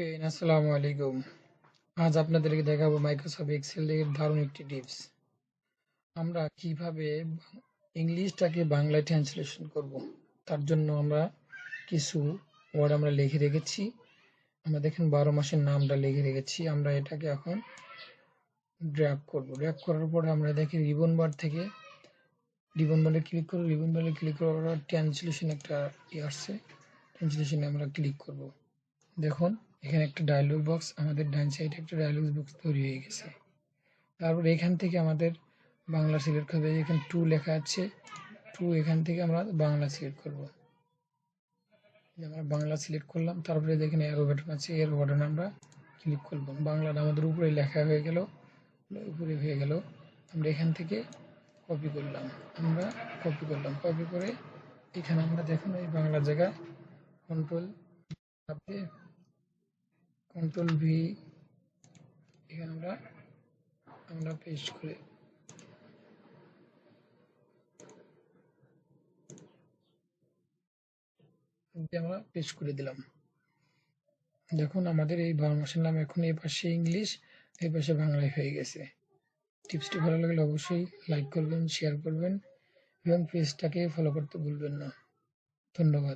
Friend আসসালামু আলাইকুম আজ আপনাদেরকে দেখাবো মাইক্রোসফট এক্সেল এর দারুণ একটি টিপস আমরা কীভাবে ইংলিশটাকে বাংলায় ট্রান্সলেশন করব? তার জন্য আমরা কিছু ওয়ার্ড আমরা লিখে রেখেছি। আমরা দেখেন বারো মাসের নামটা লিখে রেখেছি। আমরা এটাকে এখন ড্র্যাগ করব। ড্র্যাগ করার পরে আমরা দেখি রিবন বার থেকে রিবন বারে ক্লিক করব। রিবন বারে ক্লিক করার ট্রান্সলেশন একটা ইয়ে আসছে। ট্রান্সলেশনে আমরা ক্লিক করব। দেখুন। এখানে একটা ডায়লগ বক্স আমাদের ডান সাইডে একটা ডায়লগ বক্স তৈরি হয়ে গেছে। তারপর এখান থেকে আমাদের বাংলা সিলেক্ট করবে এখানে টু লেখা আছে। টু এখান থেকে আমরা বাংলা সিলেক্ট করব। আমরা বাংলা সিলেক্ট করলাম। তারপরে দেখেন এরো বাটন আছে। এর বাটনে আমরা ক্লিক করব। বাংলাটা আমাদের উপরে লেখা হয়ে গেল। উপরে হয়ে গেল। আমরা এখান থেকে কপি করলাম। আমরা কপি করলাম। কপি করে এখানে আমরা দেখুন এই বাংলা জায়গায় কন্ট্রোল কন্ট্রোল ভি এখানে আমরা আমরা পেস্ট করে আমরা পেস্ট করে দিলাম। দেখুন, আমাদের এই বারো মাসের নাম এখন এই পাশে ইংলিশ, এই পাশে বাংলায় হয়ে গেছে। টিপসটি ভালো লাগলে অবশ্যই লাইক করবেন শেয়ার করবেন, এবং পেজটাকে ফলো করতে ভুলবেন না। ধন্যবাদ।